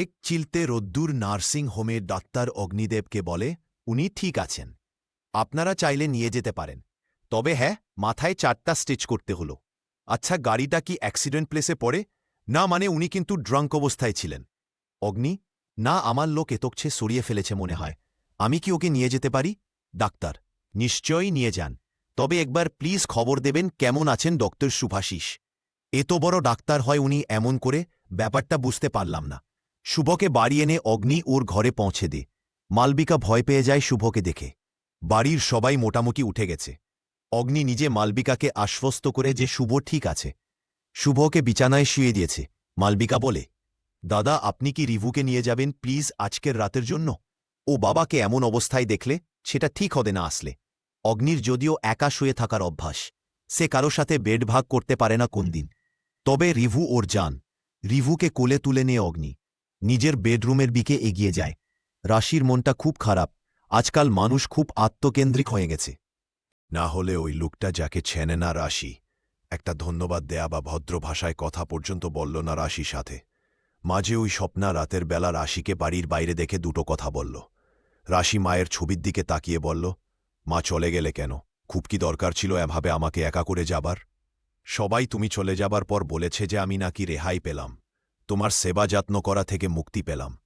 এক চিলতে রোদ্দুর নার্সিং হোমের ডাক্তার অগ্নিদেবকে বলে, উনি ঠিক আছেন। আপনারা চাইলে নিয়ে যেতে পারেন। তবে হ্যাঁ মাথায় চারটা স্টিচ করতে হলো। আচ্ছা গাড়িটা কি অ্যাক্সিডেন্ট প্লেসে পড়ে? না মানে উনি কিন্তু ড্রাঙ্ক অবস্থায় ছিলেন। অগ্নি, না, আমার লোক এতকছে সরিয়ে ফেলেছে মনে হয়। আমি কি ওকে নিয়ে যেতে পারি? ডাক্তার, নিশ্চয়ই নিয়ে যান। তবে একবার প্লিজ খবর দেবেন কেমন আছেন ডক্টর সুভাশিস। এত বড় ডাক্তার হয় উনি এমন করে, ব্যাপারটা বুঝতে পারলাম না। শুভকে বাড়ি এনে অগ্নি ওর ঘরে পৌঁছে দে। মালবিকা ভয় পেয়ে যায় শুভকে দেখে। বাড়ির সবাই মোটামুটি উঠে গেছে। অগ্নি নিজে মালবিকাকে আশ্বস্ত করে যে শুভ ঠিক আছে। শুভকে বিছানায় শুয়ে দিয়েছে। মালবিকা বলে, দাদা, আপনি কি রিভুকে নিয়ে যাবেন প্লিজ আজকের রাতের জন্য? ও বাবাকে এমন অবস্থায় দেখলে সেটা ঠিক হবে না আসলে। অগ্নির যদিও একা শুয়ে থাকার অভ্যাস, সে কারও সাথে বেড ভাগ করতে পারে না কোন দিন তবে রিভু ওর যান রিভুকে কোলে তুলে নিয়ে অগ্নি। নিজের বেডরুমের দিকে এগিয়ে যায়। রাশির মনটা খুব খারাপ। আজকাল মানুষ খুব আত্মকেন্দ্রিক হয়ে গেছে। না হলে ওই লোকটা যাকে ছেনে না রাশি। একটা ধন্যবাদ দেয়া বা ভদ্র ভাষায় কথা পর্যন্ত বলল না রাশির সাথে। মাঝে ওই স্বপ্না রাতের বেলা রাশিকে বাড়ির বাইরে দেখে দুটো কথা বলল। রাশি মায়ের ছবির দিকে তাকিয়ে বলল, মা চলে গেলে কেন? খুব কি দরকার ছিল এভাবে আমাকে একা করে যাবার? সবাই তুমি চলে যাবার পর বলেছে যে আমি নাকি রেহাই পেলাম। তোমার সেবা যত্ন করা থেকে মুক্তি পেলাম।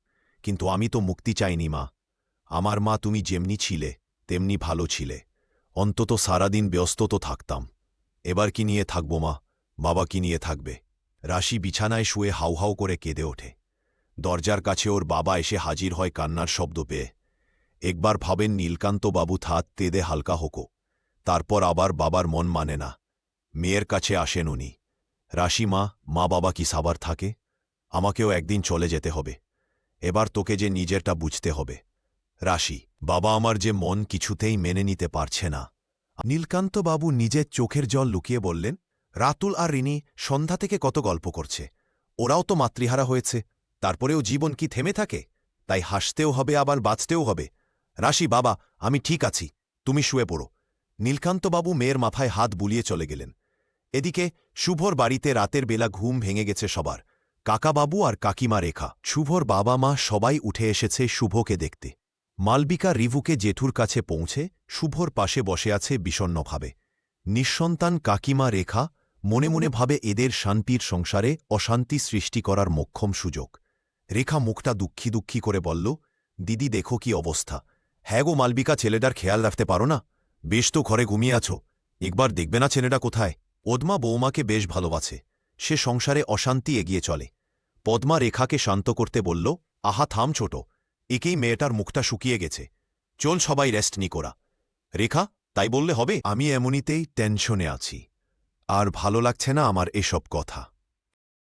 কিন্তু আমি তো মুক্তি চাইনি, মা। আমার মা তুমি যেমনি ছিলে, তেমনি ভালো ছিলে। অন্তত সারাদিন ব্যস্ত তো থাকতাম। এবার কি নিয়ে থাকব, মা? বাবা কি নিয়ে থাকবে? রাশি বিছানায় শুয়ে হাউ হাউ করে কেঁদে ওঠে। দরজার কাছে ওর বাবা এসে হাজির হয় কান্নার শব্দ পেয়ে। একবার ভাবেন নীলকান্তবাবু থাত তেদে হালকা হোকো। তারপর আবার বাবার মন মানে না। মেয়ের কাছে আসেন উনি। রাশি মা মা বাবা কি সাবার থাকে? আমাকেও একদিন চলে যেতে হবে। এবার তোকে যে নিজেরটা বুঝতে হবে। রাশি, বাবা আমার যে মন কিছুতেই মেনে নিতে পারছে না। নীলকান্তবাবু নিজের চোখের জল লুকিয়ে বললেন, রাতুল আর রিনি সন্ধ্যা থেকে কত গল্প করছে। ওরাও তো মাতৃহারা হয়েছে। তারপরেও জীবন কি থেমে থাকে? তাই হাসতেও হবে, আবার বাঁচতেও হবে। রাশি, বাবা, আমি ঠিক আছি। তুমি শুয়ে পড়ো। নীলকান্তবাবু মেয়ের মাথায় হাত বুলিয়ে চলে গেলেন। এদিকে, শুভর বাড়িতে রাতের বেলা ঘুম ভেঙে গেছে সবার। কাকাবাবু আর কাকিমা রেখা। শুভর বাবা মা সবাই উঠে এসেছে শুভকে দেখতে। মালবিকা রিভুকে জেঠুর কাছে পৌঁছে শুভর পাশে বসে আছে বিষণ্নভাবে। নিঃসন্তান কাকিমা রেখা মনে মনে ভাবে এদের শান্তির সংসারে অশান্তি সৃষ্টি করার মক্ষম সুযোগ। রেখা মুখটা দুঃখী দুঃখী করে বলল, দিদি, দেখো কি অবস্থা। হ্যাঁ গো মালবিকা, ছেলেটার খেয়াল রাখতে পারো না? বেশ তো ঘরে ঘুমিয়ে আছো। একবার দেখবে না ছেলেটা কোথায়। ওদমা বৌমাকে বেশ ভালোবাসে। সে সংসারে অশান্তি এগিয়ে চলে। পদ্মা রেখাকে শান্ত করতে বলল, আহা, থাম ছোট। একেই মেয়েটার মুখটা শুকিয়ে গেছে। চল সবাই রেস্ট নি করা। রেখা, তাই বললে হবে, আমি এমনিতেই টেনশনে আছি। আর ভালো লাগছে না আমার এসব কথা।